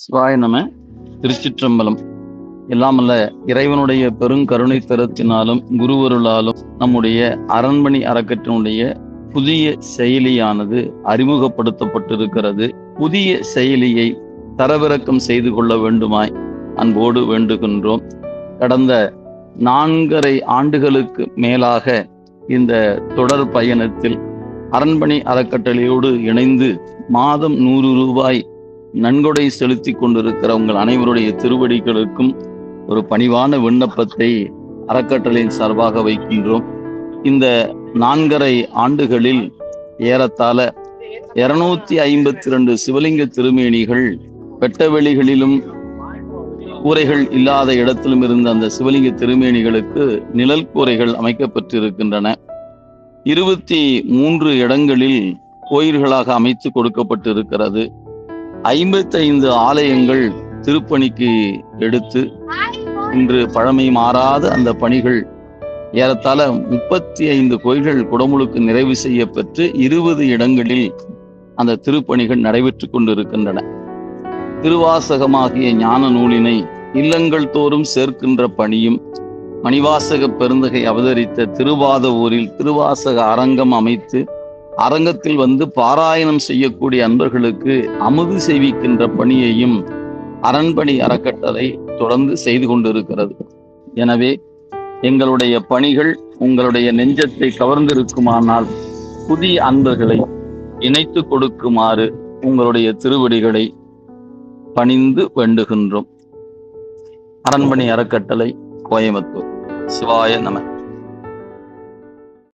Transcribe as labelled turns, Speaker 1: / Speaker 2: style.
Speaker 1: சிவாய நம. திருச்சிற்றம்பலம். எல்லாமல்ல இறைவனுடைய பெருங்கருணை தரத்தினாலும் குருவருளாலும் நம்முடைய அரண்மனை அறக்கட்டினுடைய புதிய செயலியானது அறிமுகப்படுத்தப்பட்டிருக்கிறது. புதிய செயலியை தரவிறக்கம் செய்து கொள்ள வேண்டுமாய் அன்போடு வேண்டுகின்றோம். கடந்த நான்கரை ஆண்டுகளுக்கு மேலாக இந்த தொடர் பயணத்தில் அரண்மனை அறக்கட்டளையோடு இணைந்து மாதம் நூறு ரூபாய் நன்கொடை செலுத்தி கொண்டிருக்கிற உங்கள் அனைவருடைய திருவடிகளுக்கும் ஒரு பணிவான விண்ணப்பத்தை அறக்கட்டளையின் சார்பாக வைக்கின்றோம். இந்த நான்கரை ஆண்டுகளில் ஏறத்தாழ இருநூத்தி ஐம்பத்தி ரெண்டு சிவலிங்க திருமேனிகள் வெட்டவெளிகளிலும் கூரைகள் இல்லாத இடத்திலும் இருந்த அந்த சிவலிங்க திருமேனிகளுக்கு நிழல் கூரைகள் அமைக்கப்பட்டிருக்கின்றன. இருபத்தி மூன்று இடங்களில் கோயில்களாக அமைத்து கொடுக்கப்பட்டிருக்கிறது. ஐம்பத்தைந்து ஆலயங்கள் திருப்பணிக்கு எடுத்து இன்று பழமை மாறாத அந்த பணிகள் ஏறத்தாழ முப்பத்தி ஐந்து கோயில்கள் குடமுழுக்கு நிறைவு செய்ய பெற்று இருபது இடங்களில் அந்த திருப்பணிகள் நடைபெற்று கொண்டிருக்கின்றன. திருவாசகமாகிய ஞான நூலினை இல்லங்கள் தோறும் சேர்க்கின்ற பணியும் மணிவாசக பெருந்தகை அவதரித்த திருவாத ஊரில் திருவாசக அரங்கம் அமைத்து அரங்கத்தில் வந்து பாராயணம் செய்யக்கூடிய அன்பர்களுக்கு அமுது செய்விக்கின்ற பணியையும் அரண்பணி அறக்கட்டளை தொடர்ந்து செய்து கொண்டிருக்கிறது. எனவே எங்களுடைய பணிகள் உங்களுடைய நெஞ்சத்தை கவர்ந்திருக்குமானால் புதிய அன்பர்களை இணைத்து கொடுக்குமாறு உங்களுடைய திருவடிகளை பணிந்து வேண்டுகின்றோம். அரண்மனை அறக்கட்டளை கோயம்புத்தூர். சிவாய நமன்